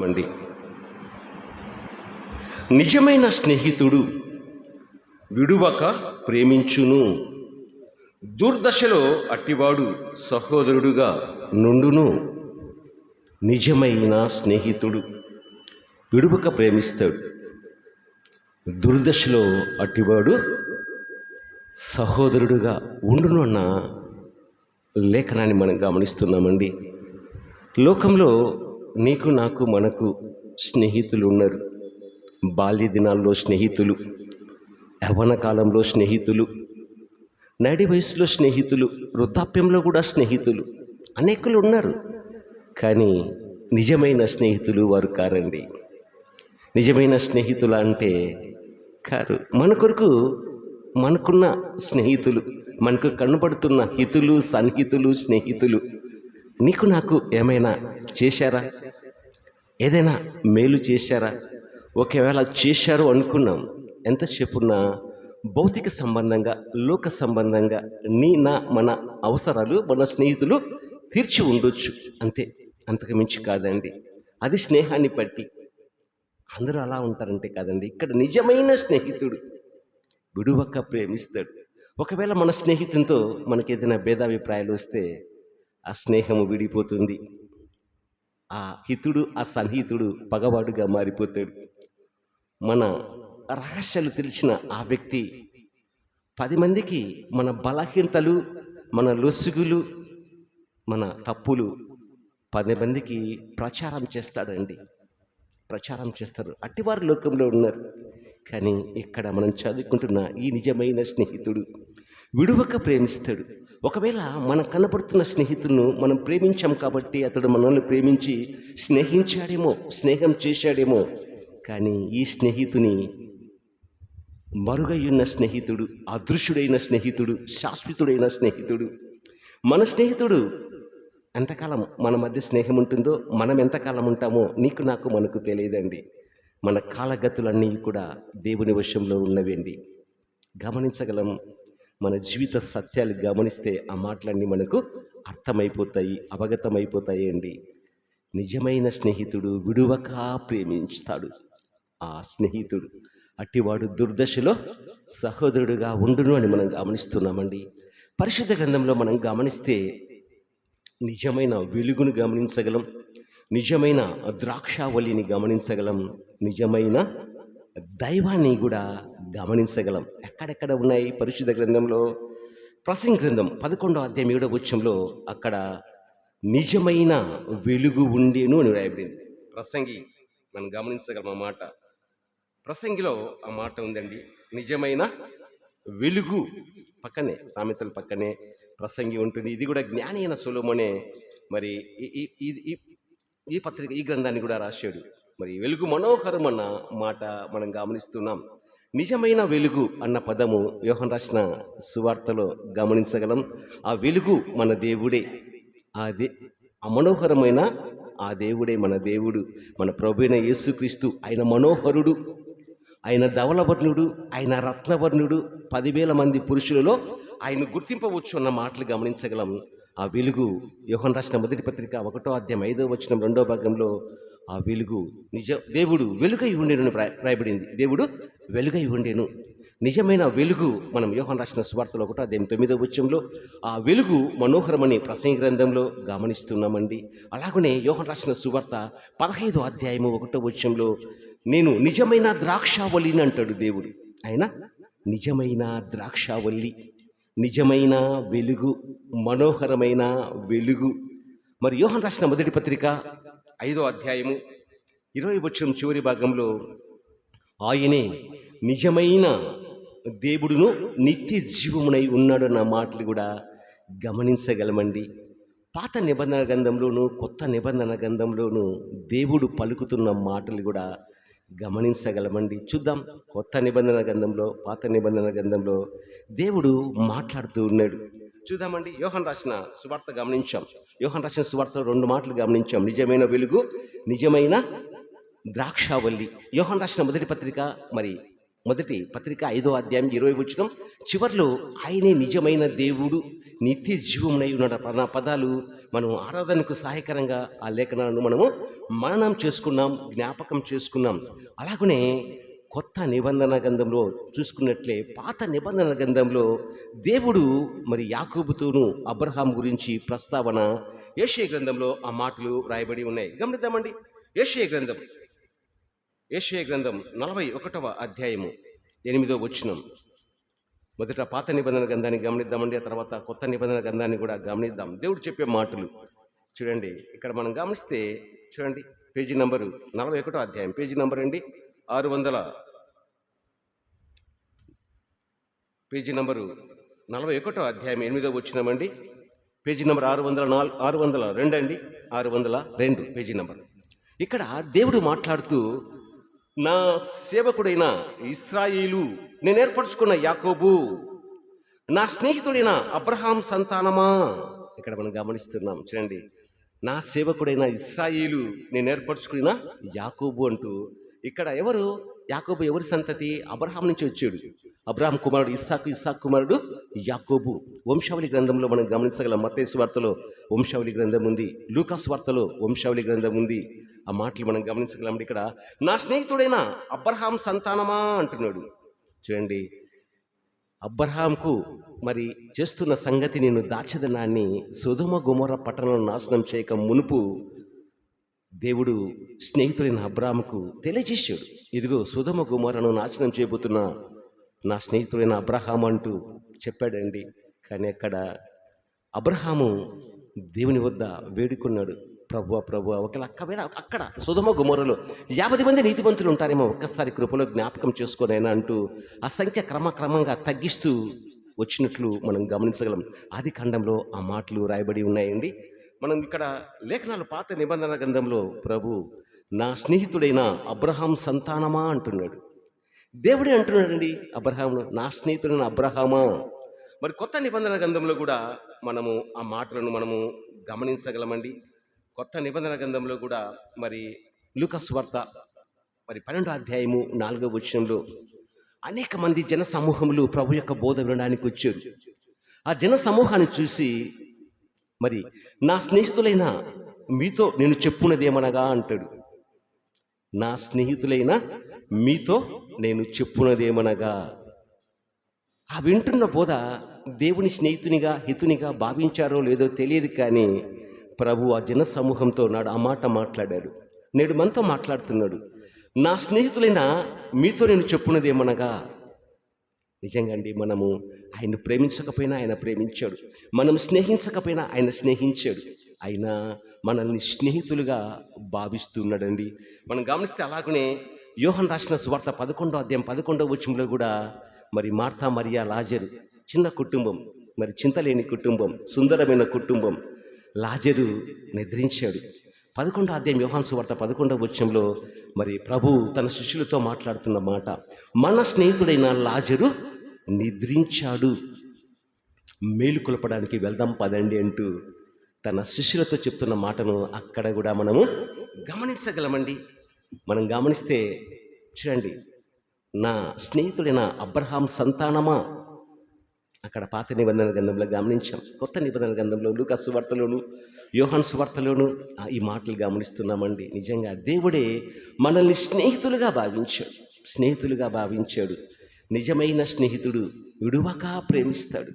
మండి నిజమైన స్నేహితుడు విడువక ప్రేమించును. దుర్దశలో అట్టివాడు సహోదరుడుగా నుండును. నిజమైన స్నేహితుడు విడువక ప్రేమిస్తాడు. దుర్దశలో అట్టివాడు సహోదరుడుగా ఉండును అన్న లేఖనాన్ని మనం గమనిస్తున్నామండి. లోకంలో నీకు నాకు మనకు స్నేహితులు ఉన్నారు బాల్య దినాల్లో స్నేహితులు యవన కాలంలో స్నేహితులు నడి వయసులో స్నేహితులు వృద్ధాప్యంలో కూడా స్నేహితులు అనేకులు ఉన్నారు కానీ నిజమైన స్నేహితులు వారు కారండి. నిజమైన స్నేహితులు అంటే కారు. మన కొరకు మనకున్న స్నేహితులు మనకు కనబడుతున్న హితులు సన్నిహితులు స్నేహితులు నీకు నాకు ఏమైనా చేశారా? ఏదైనా మేలు చేశారా? ఒకవేళ చేశారు అనుకున్నాం ఎంత చెప్పున్నా భౌతిక సంబంధంగా లోక సంబంధంగా నీ నా మన అవసరాలు మన స్నేహితులు తీర్చి ఉండొచ్చు. అంతే అంతకు మించి కాదండి. అది స్నేహాన్ని బట్టి. అందరూ అలా ఉంటారంటే కాదండి. ఇక్కడ నిజమైన స్నేహితుడు విడువక ప్రేమిస్తాడు. ఒకవేళ మన స్నేహితునితో మనకి ఏదైనా భేదాభిప్రాయాలు వస్తే ఆ స్నేహము విడిపోతుంది. ఆ హితుడు ఆ సన్నిహితుడు పగవాడుగా మారిపోతాడు. మన రహస్యాలు తెలిసిన ఆ వ్యక్తి పది మందికి మన బలహీనతలు మన లొసుగులు మన తప్పులు పది మందికి ప్రచారం చేస్తాడండి. ప్రచారం చేస్తారు. అట్టివారు లోకంలో ఉన్నారు. కానీ ఇక్కడ మనం చదువుకుంటున్న ఈ నిజమైన స్నేహితుడు విడువక ప్రేమిస్తాడు. ఒకవేళ మనం కనబడుతున్న స్నేహితులను మనం ప్రేమించాం కాబట్టి అతడు మనల్ని ప్రేమించి స్నేహించాడేమో స్నేహం చేశాడేమో. కానీ ఈ స్నేహితుని మరుగయ్యున్న స్నేహితుడు అదృశ్యుడైన స్నేహితుడు శాశ్వతుడైన స్నేహితుడు. మన స్నేహితుడు ఎంతకాలం మన మధ్య స్నేహం ఉంటుందో మనం ఎంతకాలం ఉంటామో నీకు నాకు మనకు తెలియదండి. మన కాలగతులన్నీ కూడా దేవుని వశంలో ఉన్నవండి. గమనించగలం మన జీవిత సత్యాలు గమనిస్తే ఆ మాటలన్నీ మనకు అర్థమైపోతాయి అవగతమైపోతాయి అండి నిజమైన స్నేహితుడు విడువక ప్రేమించుతాడు. ఆ స్నేహితుడు అట్టివాడు దుర్దశలో సహోదరుడుగా ఉండును అని మనం గమనిస్తున్నామండి. పరిశుద్ధ గ్రంథంలో మనం గమనిస్తే నిజమైన వెలుగును గమనించగలం నిజమైన ద్రాక్షావళిని గమనించగలం నిజమైన దైవాన్ని కూడా గమనించగలం. ఎక్కడెక్కడ ఉన్నాయి? పరిశుద్ధ గ్రంథంలో ప్రసంగ గ్రంథం పదకొండో అధ్యాయం ఏడో వచ్చంలో అక్కడ నిజమైన వెలుగు ఉండేను అని రాయబడింది ప్రసంగి మనం గమనించగలం ఆ మాట. ప్రసంగిలో ఆ మాట ఉందండి నిజమైన వెలుగు. పక్కనే సామెతల పక్కనే ప్రసంగి ఉంటుంది. ఇది కూడా జ్ఞాని అయిన మరి ఈ- ఈ- పత్రిక ఈ గ్రంథాన్ని కూడా రాశాడు. మరి వెలుగు మనోహరమన్న మాట మనం గమనిస్తున్నాం. నిజమైన వెలుగు అన్న పదము యోహన్ రాసిన సువార్తలో గమనించగలం. ఆ వెలుగు మన దేవుడే. ఆ దే ఆ మనోహరమైన ఆ దేవుడే మన దేవుడు. మన ప్రభుైన యేసుక్రీస్తు ఆయన మనోహరుడు. ఆయన ధవలవర్ణుడు ఆయన రత్నవర్ణుడు. పదివేల మంది పురుషులలో ఆయన గుర్తింపవచ్చు అన్న మాటలు గమనించగలం. ఆ వెలుగు యోహన్ రాసిన మొదటి పత్రిక ఒకటో అధ్యాయం ఐదో వచ్చిన రెండో భాగంలో ఆ వెలుగు నిజ దేవుడు వెలుగై ఉండేను అని రాయబడింది దేవుడు వెలుగై ఉండేను. నిజమైన వెలుగు మనం యోహన్ రాసిన సువార్తలో ఒకటి అధ్యాయం తొమ్మిదో వచ్చంలో ఆ వెలుగు మనోహరమని ప్రసంగ గ్రంథంలో గమనిస్తున్నామండి. అలాగనే యోహన్ రాసిన సువార్త పదహైదో అధ్యాయము ఒకటో వచ్చంలో నేను నిజమైన ద్రాక్షావల్లిని అంటాడు దేవుడు. ఆయన నిజమైన ద్రాక్షావల్లి నిజమైన వెలుగు మనోహరమైన వెలుగు. మరి యోహన్ రాసిన మొదటి పత్రిక ఐదో అధ్యాయము ఇరవై వచ్చం చివరి భాగంలో ఆయనే నిజమైన దేవుడును నిత్య జీవమునై ఉన్నాడన్న మాటలు కూడా గమనించగలమండి. పాత నిబంధన గ్రంథంలోను కొత్త నిబంధన గ్రంథంలోను దేవుడు పలుకుతున్న మాటలు కూడా గమనించగలమండి. చూద్దాం కొత్త నిబంధన గ్రంథంలో పాత నిబంధన గ్రంథంలో దేవుడు మాట్లాడుతూ ఉన్నాడు. చూద్దామండి. యోహన్ రాసిన సువార్త గమనించాం. యోహన్ రాసిన సువార్త రెండు మాటలు గమనించాం. నిజమైన వెలుగు నిజమైన ద్రాక్షావల్లి. యోహన్ రాసిన మొదటి పత్రిక మరి మొదటి పత్రిక ఐదో అధ్యాయం ఇరవై వచ్చిన చివర్లో ఆయనే నిజమైన దేవుడు నిత్య జీవమునై ఉన్న పద పదాలు మనం ఆరాధనకు సహాయకరంగా ఆ లేఖనాలను మనము మననం చేసుకున్నాం జ్ఞాపకం చేసుకున్నాం. అలాగనే కొత్త నిబంధన గ్రంథంలో చూసుకున్నట్లే పాత నిబంధన గ్రంథంలో దేవుడు మరి యాకూబుతోను అబ్రహాం గురించి ప్రస్తావన ఏషియ గ్రంథంలో ఆ మాటలు రాయబడి ఉన్నాయి. గమనిద్దామండి. ఏషియ గ్రంథం. ఏషియ గ్రంథం నలభై ఒకటవ అధ్యాయము ఎనిమిదో వచ్చినం మొదట పాత నిబంధన గ్రంథాన్ని గమనిద్దామండి ఆ తర్వాత కొత్త నిబంధన గ్రంథాన్ని కూడా గమనిద్దాం. దేవుడు చెప్పే మాటలు. చూడండి ఇక్కడ మనం గమనిస్తే చూడండి పేజీ నంబరు నలభై ఒకటో అధ్యాయం. పేజీ నంబర్ అండి ఆరు వందల పేజీ నంబరు నలభై ఒకటో అధ్యాయం ఎనిమిదో వచ్చినామండి. పేజీ నెంబర్ ఆరు వందల నాలుగు ఆరు వందల రెండు అండి ఆరు వందల రెండు పేజీ నెంబర్. ఇక్కడ దేవుడు మాట్లాడుతూ నా సేవకుడైన ఇస్రాయిలు నేను ఏర్పరచుకున్న యాకోబు నా స్నేహితుడైన అబ్రహాం సంతానమా? ఇక్కడ మనం గమనిస్తున్నాం చూడండి. నా సేవకుడైన ఇస్రాయిలు నేను ఏర్పరచుకున్న యాకోబు అంటూ ఇక్కడ ఎవరు? యాకోబు ఎవరి సంతతి? అబ్రహాం నుంచి వచ్చాడు. అబ్రహాం కుమారుడు ఇస్సాకు ఇస్సాకు కుమారుడు యాకోబు. వంశావళి గ్రంథంలో మనం గమనించగలం. మత్తేసు వార్తలో వంశావళి గ్రంథం ఉంది. లూకాస్ వార్తలో వంశావళి గ్రంథం ఉంది. ఆ మాటలు మనం గమనించగలం. ఇక్కడ నా స్నేహితుడైన అబ్రహాం సంతానమా అంటున్నాడు. చూడండి అబ్రహాంకు మరి చేస్తున్న సంగతి నేను దాచదనాన్ని సుధుమ గుమర పట్టణం నాశనం చేయక మునుపు దేవుడు స్నేహితుడైన అబ్రాహ్మకు తెలియజేశాడు. ఇదిగో సుధమ కుమారను నాశనం చేయబోతున్న నా స్నేహితుడైన అబ్రహాం అంటూ చెప్పాడండి. కానీ అక్కడ అబ్రహాము దేవుని వద్ద వేడుకున్నాడు. ప్రభు ప్రభు ఒకవేళ అక్కవేళ అక్కడ సుధమ గుమరలో యాభై మంది నీతిమంతులు ఉంటారేమో ఒక్కసారి కృపలో జ్ఞాపకం చేసుకోనైనా అంటూ ఆ సంఖ్య క్రమక్రమంగా తగ్గిస్తూ వచ్చినట్లు మనం గమనించగలం. ఆది ఖండంలో ఆ మాటలు రాయబడి ఉన్నాయండి. మనం ఇక్కడ లేఖనాలు పాత నిబంధన గ్రంథంలో ప్రభు నా స్నేహితుడైన అబ్రహాం సంతానమా అంటున్నాడు. దేవుడే అంటున్నాడండి అబ్రహామును నా స్నేహితుడైన అబ్రహామా. మరి కొత్త నిబంధన గ్రంథంలో కూడా మనము ఆ మాటలను మనము గమనించగలమండి. కొత్త నిబంధన గ్రంథంలో కూడా మరి లూకస్ వార్త మరి పన్నెండో అధ్యాయము నాలుగో వచనంలో అనేక మంది జన సమూహములు ప్రభు యొక్క బోధ వినడానికి వచ్చారు. ఆ జన సమూహాన్ని చూసి మరి నా స్నేహితులైన మీతో నేను చెప్పున్నదేమనగా అంటాడు. నా స్నేహితులైన మీతో నేను చెప్పున్నదేమనగా. ఆ వింటున్న బోధ దేవుని స్నేహితునిగా హితునిగా భావించారో లేదో తెలియదు కానీ ప్రభు ఆ జన సమూహంతో నాడు ఆ మాట మాట్లాడాడు. నేడు మనతో మాట్లాడుతున్నాడు. నా స్నేహితులైన మీతో నేను చెప్పున్నదేమనగా. నిజంగా అండి మనము ఆయన్ను ప్రేమించకపోయినా ఆయన ప్రేమించాడు. మనం స్నేహించకపోయినా ఆయన స్నేహించాడు. ఆయన మనల్ని స్నేహితులుగా భావిస్తున్నాడండి. మనం గమనిస్తే అలాగనే యోహన్ రాసిన సువార్త పదకొండో అధ్యాయం పదకొండో వచ్చంలో కూడా మరి మార్తా మరియా లాజరు చిన్న కుటుంబం మరి చింతలేని కుటుంబం సుందరమైన కుటుంబం లాజరు నిద్రించాడు. పదకొండో అధ్యాయం యోహాన్ సువార్త పదకొండవ వచ్చంలో మరి ప్రభు తన శిష్యులతో మాట్లాడుతున్న మాట మన స్నేహితుడైన లాజరు నిద్రించాడు. మేలుకొలపడానికి వెళ్దాం పదండి అంటూ తన శిష్యులతో చెప్తున్న మాటను అక్కడ కూడా మనము గమనించగలమండి. మనం గమనిస్తే చూడండి నా స్నేహితుడైన అబ్రహాం సంతానమా? అక్కడ పాత నిబంధన గ్రంథంలో గమనించాం. కొత్త నిబంధన గ్రంథంలో లూకాస్ సువార్తలోను యోహాన్ సువార్తలోను ఈ మాటలు గమనిస్తున్నామండి. నిజంగా దేవుడే మనల్ని స్నేహితులుగా భావించాడు. స్నేహితులుగా భావించాడు. నిజమైన స్నేహితుడు విడువక ప్రేమిస్తాడు.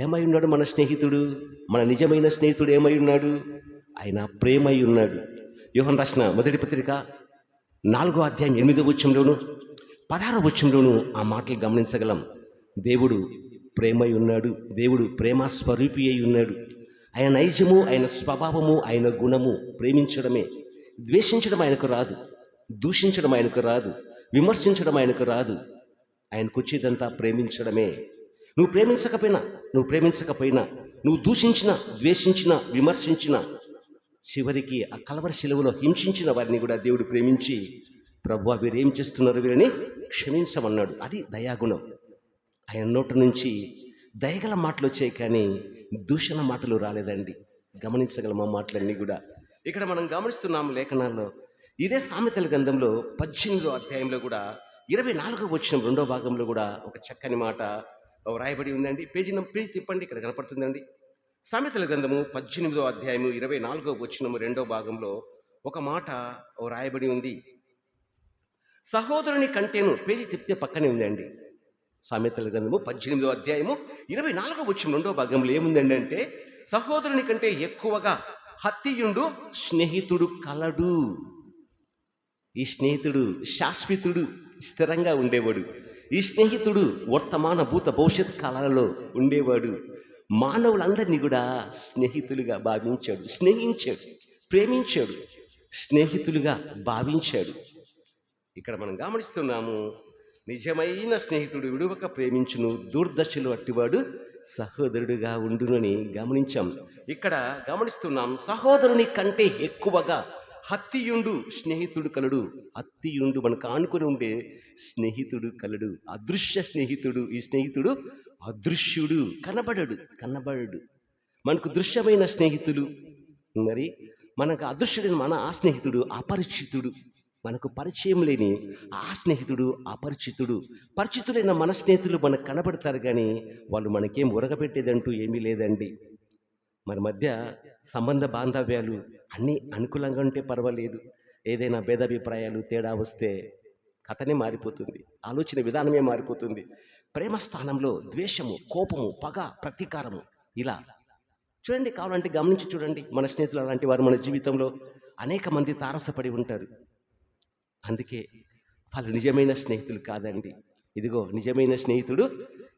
ఏమై ఉన్నాడు మన స్నేహితుడు? మన నిజమైన స్నేహితుడు ఏమై ఉన్నాడు? ఆయన ప్రేమై ఉన్నాడు. యోహన్ రాసిన మొదటి పత్రిక నాలుగో అధ్యాయం ఎనిమిదో వచ్చంలోను పదహారో వచ్చంలోను ఆ మాటలు గమనించగలం. దేవుడు ప్రేమై ఉన్నాడు. దేవుడు ప్రేమ స్వరూపి అయి ఉన్నాడు. ఆయన నైజము ఆయన స్వభావము ఆయన గుణము ప్రేమించడమే. ద్వేషించడం ఆయనకు రాదు. దూషించడం ఆయనకు రాదు. విమర్శించడం ఆయనకు రాదు. ఆయనకు వచ్చేదంతా ప్రేమించడమే. నువ్వు ప్రేమించకపోయినా నువ్వు ప్రేమించకపోయినా నువ్వు దూషించిన ద్వేషించిన విమర్శించిన చివరికి ఆ కలవరి శిలువలో హింసించిన వారిని కూడా దేవుడు ప్రేమించి ప్రభు వీరేం చేస్తున్నారు వీరిని క్షమించమన్నాడు. అది దయాగుణం. ఆయన నోటి నుంచి దయగల మాటలు వచ్చాయి కానీ దూషణ మాటలు రాలేదండి. గమనించగలం మా మాటలన్నీ కూడా? ఇక్కడ మనం గమనిస్తున్నాం లేఖనాల్లో. ఇదే సామెతల గ్రంథంలో పద్దెనిమిదో అధ్యాయంలో కూడా ఇరవై నాలుగో వచ్చిన రెండో భాగంలో కూడా ఒక చక్కని మాట వ్రాయబడి ఉందండి. పేజీ పేజీ తిప్పండి ఇక్కడ కనపడుతుందండి. సామెతల గ్రంథము పద్దెనిమిదో అధ్యాయము ఇరవై నాలుగో వచ్చినము రెండో భాగంలో ఒక మాట వ్రాయబడి ఉంది. సహోదరుని కంటేను పేజీ తిప్పితే పక్కనే ఉందండి. సామెతల గ్రంథము పద్దెనిమిదో అధ్యాయము ఇరవై నాలుగో వచ్చిన రెండో భాగంలో ఏముందండి అంటే సహోదరుని కంటే ఎక్కువగా హత్యయుండు స్నేహితుడు కలడు. ఈ స్నేహితుడు శాశ్వతుడు. స్థిరంగా ఉండేవాడు. ఈ స్నేహితుడు వర్తమాన భూత భవిష్యత్ కాలాలలో ఉండేవాడు. మానవులందరినీ కూడా స్నేహితులుగా భావించాడు. స్నేహించాడు. ప్రేమించాడు. స్నేహితులుగా భావించాడు. ఇక్కడ మనం గమనిస్తున్నాము నిజమైన స్నేహితుడు విడువక ప్రేమించును దూర్దశలు అట్టివాడు సహోదరుడుగా ఉండునని గమనించాం. ఇక్కడ గమనిస్తున్నాం సహోదరుని కంటే ఎక్కువగా హత్తియుండు స్నేహితుడు కలడు. హత్తియుండు మనకు ఆనుకొని ఉండే స్నేహితుడు కలడు. అదృశ్య స్నేహితుడు. ఈ స్నేహితుడు అదృశ్యుడు. కనబడడు. కనబడడు. మనకు దృశ్యమైన స్నేహితులు. మరి మనకు అదృశ్యుడైన మన ఆ స్నేహితుడు అపరిచితుడు. మనకు పరిచయం లేని ఆ స్నేహితుడు అపరిచితుడు. పరిచితులైన మన స్నేహితులు మనకు కనబడతారు కానీ వాళ్ళు మనకేం ఉరగబెట్టేదంటూ ఏమీ లేదండి. మన మధ్య సంబంధ బాంధవ్యాలు అన్నీ అనుకూలంగా ఉంటే పర్వాలేదు. ఏదైనా భేదాభిప్రాయాలు తేడా వస్తే కథనే మారిపోతుంది. ఆలోచన విధానమే మారిపోతుంది. ప్రేమ స్థానంలో ద్వేషము కోపము పగ ప్రతీకారము ఇలా చూడండి కావాలంటే గమనించి చూడండి. మన స్నేహితులు అలాంటి వారు మన జీవితంలో అనేక మంది తారసపడి ఉంటారు. అందుకే వాళ్ళు నిజమైన స్నేహితులు కాదండి. ఇదిగో నిజమైన స్నేహితుడు.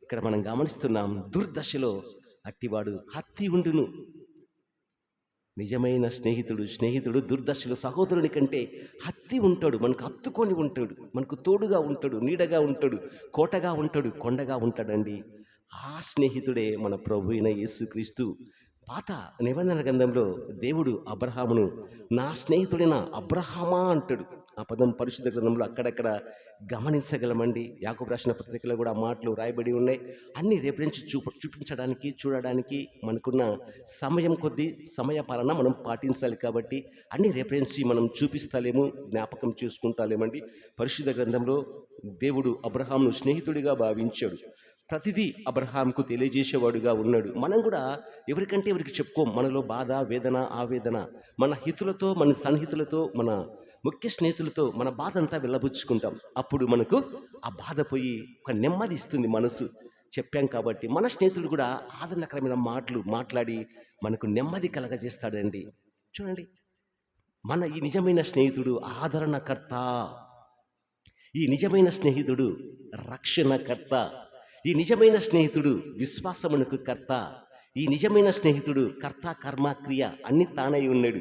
ఇక్కడ మనం గమనిస్తున్నాం దుర్దశలో అట్టివాడు హత్తి ఉండును. నిజమైన స్నేహితుడు స్నేహితుడు దుర్దశలో సహోదరుని కంటే హత్తి ఉంటాడు. మనకు హత్తుకొని ఉంటాడు. మనకు తోడుగా ఉంటాడు నీడగా ఉంటాడు కోటగా ఉంటాడు కొండగా ఉంటాడండి. ఆ స్నేహితుడే మన ప్రభు అయిన యేసుక్రీస్తు. పాత నిబంధన గ్రంథంలో దేవుడు అబ్రహామును నా స్నేహితుడైన అబ్రహామా అంటాడు. ఆ పదం పరిశుద్ధ గ్రంథంలో అక్కడక్కడ గమనించగలమండి. యాకూబ్ రాసిన పత్రికలో కూడా మాటలు రాయబడి ఉన్నాయి. అన్ని రేపరించి చూప చూపించడానికి చూడడానికి మనకున్న సమయం కొద్దీ సమయ పాలన మనం పాటించాలి కాబట్టి అన్ని రేపరించి మనం చూపిస్తాలేము జ్ఞాపకం చేసుకుంటాలేమండి. పరిశుద్ధ గ్రంథంలో దేవుడు అబ్రహాంను స్నేహితుడిగా భావించాడు. ప్రతిదీ అబ్రహాంకు తెలియజేసేవాడుగా ఉన్నాడు. మనం కూడా ఎవరికంటే ఎవరికి చెప్పుకోం మనలో బాధ వేదన ఆవేదన మన హితులతో మన సన్నిహితులతో మన ముఖ్య స్నేహితులతో మన బాధ అంతా వెళ్ళబుచ్చుకుంటాం. అప్పుడు మనకు ఆ బాధ పోయి ఒక నెమ్మది ఇస్తుంది మనసు. చెప్పాం కాబట్టి మన స్నేహితుడు కూడా ఆదరణకరమైన మాటలు మాట్లాడి మనకు నెమ్మది కలగజేస్తాడండి. చూడండి మన ఈ నిజమైన స్నేహితుడు ఆదరణకర్త. ఈ నిజమైన స్నేహితుడు రక్షణకర్త. ఈ నిజమైన స్నేహితుడు విశ్వాసమునకు కర్త. ఈ నిజమైన స్నేహితుడు కర్త కర్మ క్రియ అన్ని తానై ఉన్నాడు.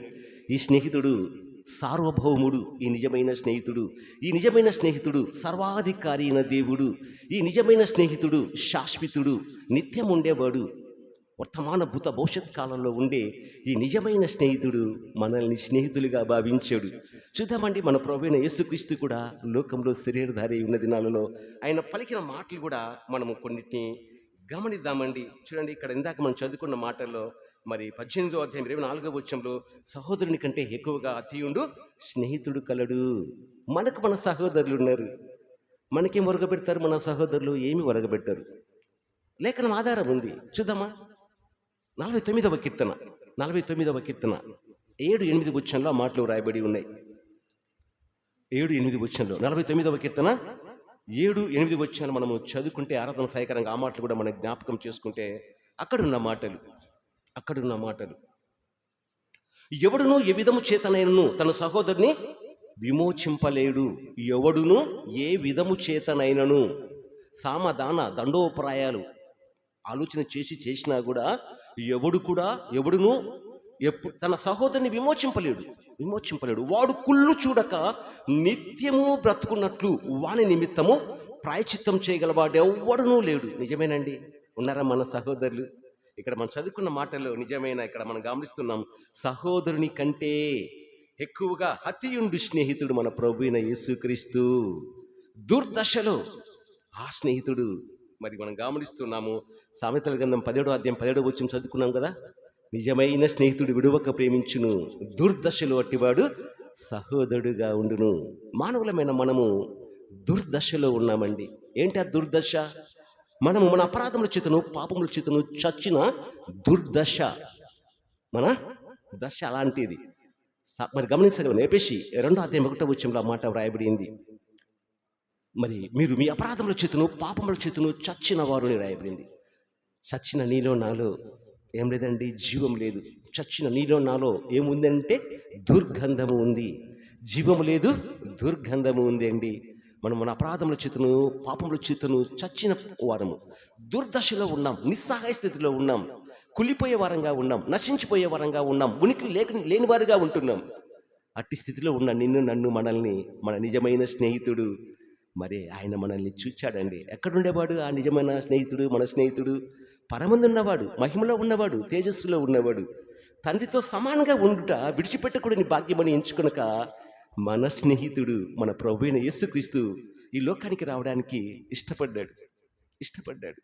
ఈ స్నేహితుడు సార్వభౌముడు ఈ నిజమైన స్నేహితుడు ఈ నిజమైన స్నేహితుడు సర్వాధికారి అయిన దేవుడు ఈ నిజమైన స్నేహితుడు శాశ్వతుడు నిత్యం ఉండేవాడు వర్తమాన భూత భవిష్యత్ కాలంలో ఉండే ఈ నిజమైన స్నేహితుడు మనల్ని స్నేహితులుగా భావించాడు. చూద్దామండి మన ప్రభువైన యేసుక్రీస్తు కూడా లోకంలో శరీరధారి ఉన్న దినాలలో ఆయన పలికిన మాటలు కూడా మనము కొన్నిటిని గమనిద్దామండి. చూడండి ఇక్కడ ఇందాక మనం చదువుకున్న మాటల్లో మరి పద్దెనిమిదో అధ్యాయం ఇరవై నాలుగో వచ్చంలో సహోదరుని కంటే ఎక్కువగా అతియుండు స్నేహితుడు కలడు. మనకు మన సహోదరులు ఉన్నారు. మనకేం ఒరగబెడతారు? మన సహోదరులు ఏమి ఒరగబెట్టారు. లేఖనం ఆధారం ఉంది. చూద్దామా? నలభై తొమ్మిదవ కీర్తన. నలభై తొమ్మిదవ కీర్తన. ఏడు ఎనిమిది బుచ్చంలో ఆ మాటలు రాయబడి ఉన్నాయి. ఏడు ఎనిమిది బుచ్చంలో నలభై తొమ్మిదవ కీర్తన. ఏడు ఎనిమిది వచ్చాను మనము చదువుకుంటే ఆరాధన సహాయకరంగా ఆ మాటలు కూడా మనం జ్ఞాపకం చేసుకుంటే అక్కడున్న మాటలు. అక్కడున్న మాటలు. ఎవడును ఏ విధము చేతనైనను తన సహోదరుని విమోచింపలేడు. ఎవడును ఏ విధము చేతనైనను సామదాన దండోపరాయాలు ఆలోచన చేసి చేసినా కూడా ఎవడు కూడా ఎవడును ఎప్పుడు తన సహోదరుని విమోచింపలేడు. విమోచింపలేడు. వాడు కుళ్ళు చూడక నిత్యము బ్రతుకున్నట్లు వాని నిమిత్తము ప్రాయచిత్తం చేయగలవాడు ఎవడునూ లేడు. నిజమేనండి? ఉన్నారా మన సహోదరులు? ఇక్కడ మనం చదువుకున్న మాటల్లో నిజమైన ఇక్కడ మనం గమనిస్తున్నాం సహోదరుని కంటే ఎక్కువగా అతియుండు స్నేహితుడు మన ప్రభు యేసుక్రీస్తు. దుర్దశలో ఆ స్నేహితుడు మరి మనం గమనిస్తున్నాము సామెతల గ్రంథం పదిహేడో అధ్యాయం పదిహేడో వచ్చిన చదువుకున్నాం కదా? నిజమైన స్నేహితుడు విడువక ప్రేమించును దుర్దశలో అట్టివాడు సహోదరుడుగా ఉండును. మానవులమైన మనము దుర్దశలో ఉన్నామండి. ఏంటి ఆ దుర్దశ? మనము మన అపరాధముల చేతను పాపముల చేతను చచ్చిన దుర్దశ. మన దశ అలాంటిది. మరి గమనించగలం ఏపేసి రెండో అధ్యాయం ఒకటో వచ్చంలో మాట వ్రాయబడింది. మరి మీరు మీ అపరాధముల చేతును పాపముల చేతును చచ్చిన వారుని రాయబడింది చచ్చిన నీలో నాలో ఏం లేదండి జీవం లేదు. చచ్చిన నీలో నాలో ఏముందంటే దుర్గంధము ఉంది. జీవము లేదు దుర్గంధము ఉంది అండి మనం మన అపరాధముల చేతను పాపముల చేతను చచ్చిన వారము. దుర్దశలో ఉన్నాం నిస్సహాయ స్థితిలో ఉన్నాం. కులిపోయే వారంగా ఉన్నాం నశించిపోయే వారంగా ఉన్నాం ఉనికి లేక లేని వారుగా ఉంటున్నాం. అట్టి స్థితిలో ఉన్న నిన్ను నన్ను మనల్ని మన నిజమైన స్నేహితుడు. మరి ఆయన మనల్ని చూచాడండి. ఎక్కడుండేవాడు ఆ నిజమైన స్నేహితుడు మన స్నేహితుడు? పరమందు ఉన్నవాడు మహిమలో ఉన్నవాడు తేజస్సులో ఉన్నవాడు. తండ్రితో సమానంగా ఉండుట విడిచిపెట్టకూడని భాగ్యమని ఎంచుకునక మన స్నేహితుడు మన ప్రభు అయిన యేసుక్రీస్తు ఈ లోకానికి రావడానికి ఇష్టపడ్డాడు. ఇష్టపడ్డాడు.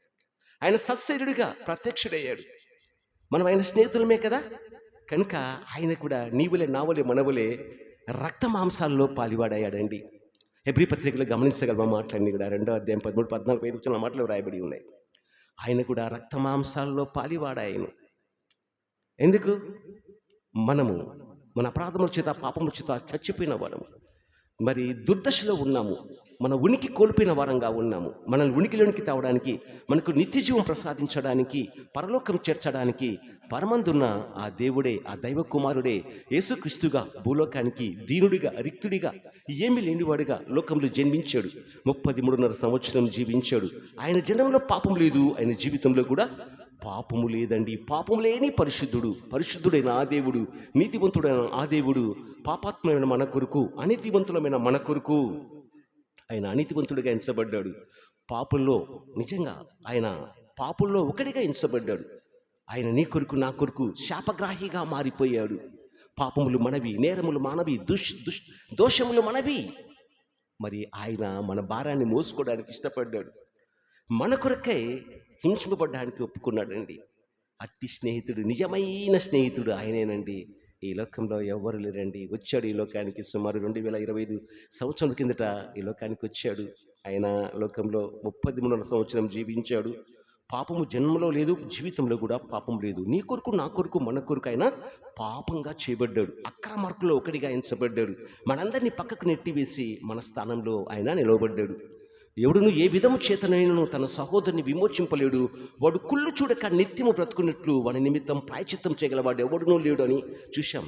ఆయన సత్శరీరుడిగా ప్రత్యక్షుడయ్యాడు. మనం ఆయన స్నేహితులమే కదా? కనుక ఆయన కూడా నీవులే నావలే మనవులే రక్త మాంసాల్లో పాలివాడయ్యాడండి. ఎబ్రి పత్రికలో గమనించగలమా? మాట్లాడి కూడా రెండో అధ్యాయం పదమూడు పద్నాలుగు ఐదు వచ్చిన మాటలు రాయబడి ఉన్నాయి. ఆయన కూడా రక్త మాంసాల్లో పాలివాడాయను. ఎందుకు? మనము మన అపరాధముల చేత పాపముల చేత చచ్చిపోయిన వారము మరి దుర్దశలో ఉన్నాము. మన ఉనికి కోల్పోయిన వారంగా ఉన్నాము. మనల్ని ఉనికిలోనికి తేవడానికి మనకు నిత్యజీవం ప్రసాదించడానికి పరలోకం చేర్చడానికి పరమందున్న ఆ దేవుడే ఆ దైవ కుమారుడే యేసుక్రీస్తుగా భూలోకానికి దీనుడిగా రిక్తుడిగా ఏమి లేనివాడిగా లోకంలో జన్మించాడు. ముప్పది మూడున్నర సంవత్సరం జీవించాడు. ఆయన జన్మలో పాపం లేదు. ఆయన జీవితంలో కూడా పాపము లేదండి. పాపము లేని పరిశుద్ధుడు పరిశుద్ధుడైన ఆ దేవుడు నీతివంతుడైన ఆ దేవుడు పాపాత్మైన మన కొరకు అనీతివంతులమైన మన కొరకు ఆయన అనీతివంతుడిగా ఎంచబడ్డాడు. పాపుల్లో నిజంగా ఆయన పాపుల్లో ఒకటిగా ఎంచబడ్డాడు. ఆయన నీ కొరకు నా కొరకు శాపగ్రాహిగా మారిపోయాడు. పాపములు మనవి నేరములు మనవి దుష్ దుష్ దోషములు మనవి. మరి ఆయన మన భారాన్ని మోసుకోవడానికి ఇష్టపడ్డాడు. మన కొరకై హింసింపబడ్డానికి ఒప్పుకున్నాడండి. అట్టి స్నేహితుడు నిజమైన స్నేహితుడు ఆయనేనండి. ఈ లోకంలో ఎవ్వరు లేరండి. వచ్చాడు ఈ లోకానికి సుమారు రెండు వేల ఇరవై ఐదు సంవత్సరాల కిందట ఈ లోకానికి వచ్చాడు. ఆయన లోకంలో ముప్పై మూడున్నర సంవత్సరం జీవించాడు. పాపము జన్మలో లేదు జీవితంలో కూడా పాపం లేదు. నీ కొరకు నా కొరకు మన కొరకు ఆయన పాపంగా చేయబడ్డాడు. అక్రమార్కులో ఒకటిగా ఎంచబడ్డాడు. మనందరినీ పక్కకు నెట్టివేసి మన స్థానంలో ఆయన నిలవబడ్డాడు. ఎవడును ఏ విధము చేతనైనను తన సహోదరుని విమోచింపలేడు. వాడు కుళ్ళు చూడక నిత్యము బ్రతుకున్నట్లు వాడి నిమిత్తం ప్రాయచిత్తం చేయగలవాడు ఎవడునూ లేడు అని చూశాం.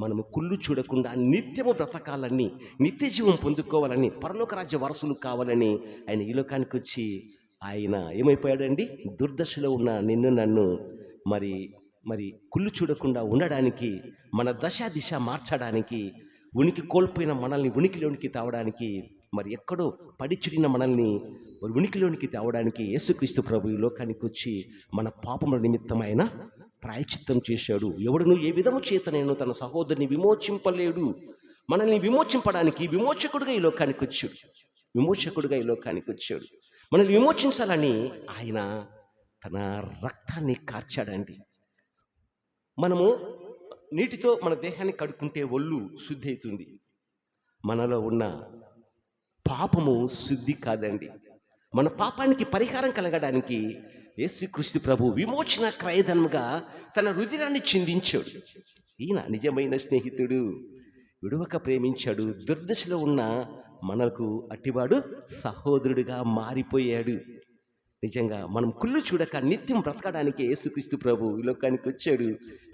మనము కుళ్ళు చూడకుండా నిత్యము బ్రతకాలని నిత్య జీవం పొందుకోవాలని పరలోక రాజ్య వారసులు కావాలని ఆయన ఈ లోకానికి వచ్చి ఆయన ఏమైపోయాడండి? దుర్దశలో ఉన్న నిన్ను నన్ను మరి మరి కుళ్ళు చూడకుండా ఉండడానికి మన దశ దిశ మార్చడానికి ఉనికి కోల్పోయిన మనల్ని ఉనికిలోనికి తావడానికి మరి ఎక్కడో పడిచిడిన మనల్ని మరి ఉనికిలోనికి తేవడానికి యేసుక్రీస్తు ప్రభు ఈ లోకానికి వచ్చి మన పాపముల నిమిత్తమైన ప్రాయచిత్తం చేశాడు. ఎవడును ఏ విధము చేత నేను తన సహోదరుని విమోచింపలేడు. మనల్ని విమోచింపడానికి విమోచకుడుగా ఈ లోకానికి వచ్చాడు. విమోచకుడుగా ఈ లోకానికి వచ్చాడు. మనల్ని విమోచించాలని ఆయన తన రక్తాన్ని కార్చాడండి. మనము నీటితో మన దేహాన్ని కడుక్కుంటే ఒళ్ళు శుద్ధి అవుతుంది. మనలో ఉన్న పాపము శుద్ధి కాదండి. మన పాపానికి పరిహారం కలగడానికి యేసుకృష్ణ ప్రభు విమోచన క్రయధనముగా తన రుధిరాన్ని చిందించాడు. ఈయన నిజమైన స్నేహితుడు విడువక ప్రేమించాడు దుర్దశలో ఉన్న మనకు అట్టివాడు సహోదరుడిగా మారిపోయాడు. నిజంగా మనం కుళ్ళు చూడక నిత్యం బ్రతకడానికి యేసుక్రీస్తు ప్రభు ఈ లోకానికి వచ్చాడు.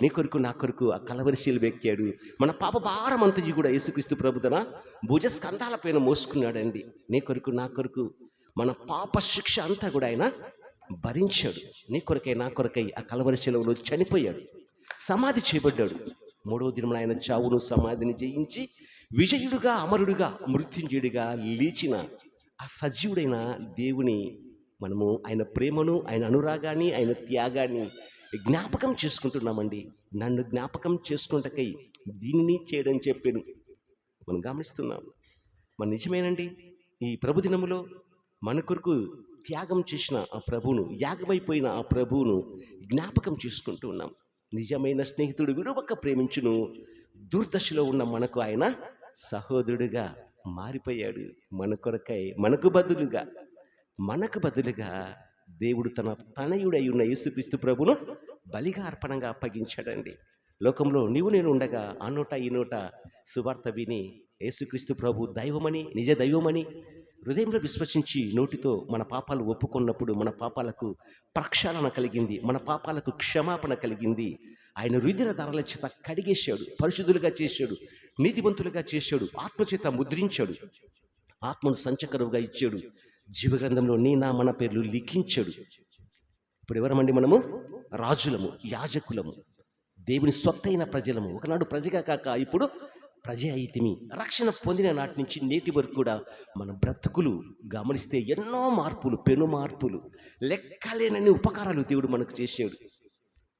నీ కొరకు నా కొరకు ఆ కలవరిశీలు వెక్కాడు. మన పాప భారం అంతది కూడా యేసుక్రీస్తు ప్రభు తన భుజ స్కంధాల పైన మోసుకున్నాడండి. నీ కొరకు నా కొరకు మన పాప శిక్ష అంతా కూడా ఆయన భరించాడు. నీ కొరకై నా కొరకై ఆ కలవరిశిలలో చనిపోయాడు. సమాధి చేయబడ్డాడు. మూడో దినం ఆయన చావును సమాధిని జయించి విజయుడుగా అమరుడుగా మృత్యుంజయుడిగా లేచిన ఆ సజీవుడైన దేవుని మనము ఆయన ప్రేమను ఆయన అనురాగాన్ని ఆయన త్యాగాన్ని జ్ఞాపకం చేసుకుంటున్నామండి. నన్ను జ్ఞాపకం చేసుకుంటకై దీనిని చేయడం చెప్పాను. మనం గమనిస్తున్నాం. మన నిజమేనండి ఈ ప్రభు దినములో మన కొరకు త్యాగం చేసిన ఆ ప్రభువును యాగమైపోయిన ఆ ప్రభువును జ్ఞాపకం చేసుకుంటూ ఉన్నాం. నిజమైన స్నేహితుడు విడవక ప్రేమించును దుర్దశలో ఉన్న మనకు ఆయన సహోదరుడిగా మారిపోయాడు. మన కొరకై మనకు బదులుగా మనకు బదులుగా దేవుడు తన తనయుడై ఉన్న యేసుక్రీస్తు ప్రభును బలిగా అర్పణంగా అప్పగించాడండి. లోకంలో నీవు నేను ఉండగా ఆ నోట ఈ నోట సువార్త విని యేసుక్రీస్తు ప్రభు దైవమని నిజ దైవమని హృదయంలో విశ్వసించి నోటితో మన పాపాలు ఒప్పుకున్నప్పుడు మన పాపాలకు ప్రక్షాళన కలిగింది మన పాపాలకు క్షమాపణ కలిగింది. ఆయన రుదిర ధరల చేత కడిగేశాడు పరిశుద్ధులుగా చేశాడు నీతివంతులుగా చేశాడు ఆత్మచేత ముద్రించాడు ఆత్మను సంచకరువుగా ఇచ్చాడు. జీవగ్రంథంలో నీ నా మన పేర్లు లిఖించాడు. ఇప్పుడు ఎవరమండి మనము? రాజులము యాజకులము దేవుని స్వత్తైన ప్రజలము. ఒకనాడు ప్రజగా కాక ఇప్పుడు ప్రజ అయితిమి. రక్షణ పొందిన నాటి నుంచి నేటి వరకు కూడా మన బ్రతుకులు గమనిస్తే ఎన్నో మార్పులు పెను మార్పులు లెక్కలేనన్ని ఉపకారాలు దేవుడు మనకు చేశాడు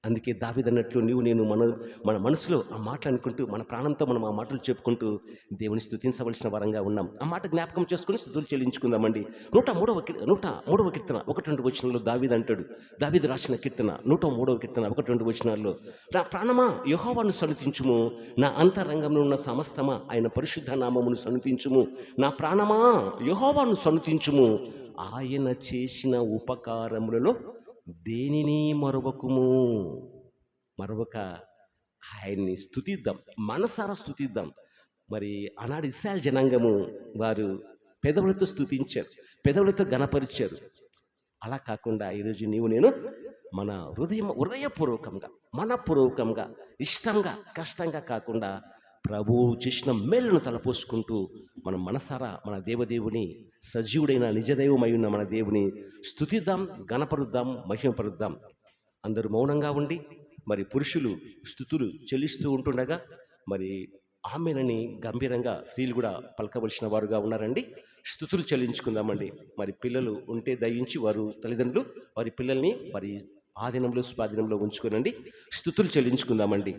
అందుకే దావిదన్నట్లు నీవు నేను మన మన మనసులో ఆ మాటలు అనుకుంటూ మన ప్రాణంతో మనం ఆ మాటలు చెప్పుకుంటూ దేవుని స్థుతించవలసిన వరంగా ఉన్నాం. ఆ మాట జ్ఞాపకం చేసుకుని స్థుతులు చెల్లించుకుందామండి. నూట మూడవ నూట మూడవ కీర్తన ఒకటి రెండు వచనంలో దావిద అంటాడు. దావిద రాసిన కీర్తన నూట మూడవ కీర్తన ఒకటి రెండు వచనాల్లో నా ప్రాణమా యహోవాను సన్నిధించుము నా అంతరంగంలో ఉన్న సమస్తమా ఆయన పరిశుద్ధ నామమును సన్నిధించుము నా ప్రాణమా యహోవాను సన్నిధించుము ఆయన చేసిన ఉపకారములలో దేనిని మరొకము మరొక ఆయన్ని స్థుతిద్దాం మనసారా స్థుతిద్దాం మరి ఆనాడు ఇస్రాయల్ జనాంగము వారు పెదవులతో స్థుతించారు పెదవులతో గణపరిచారు అలా కాకుండా ఈరోజు నీవు నేను మన హృదయం హృదయపూర్వకంగా మనపూర్వకంగా ఇష్టంగా కష్టంగా కాకుండా ప్రభువు చేసిన మేలును తలపోసుకుంటూ మనం మనసారా మన దేవదేవుని సజీవుడైన నిజదైవమై ఉన్న మన దేవుని స్థుతిద్దాం గణపరుద్దాం మహిమపరుద్దాం. అందరూ మౌనంగా ఉండి మరి పురుషులు స్థుతులు చెల్లిస్తూ ఉంటుండగా మరి ఆమెనని గంభీరంగా స్త్రీలు కూడా పలకవలసిన వారుగా ఉన్నారండి. స్థుతులు చెల్లించుకుందామండి. మరి పిల్లలు ఉంటే దయించి వారు తల్లిదండ్రులు వారి పిల్లల్ని వారి ఆధీనంలో స్వాధీనంలో ఉంచుకోనండి. స్థుతులు చెల్లించుకుందామండి.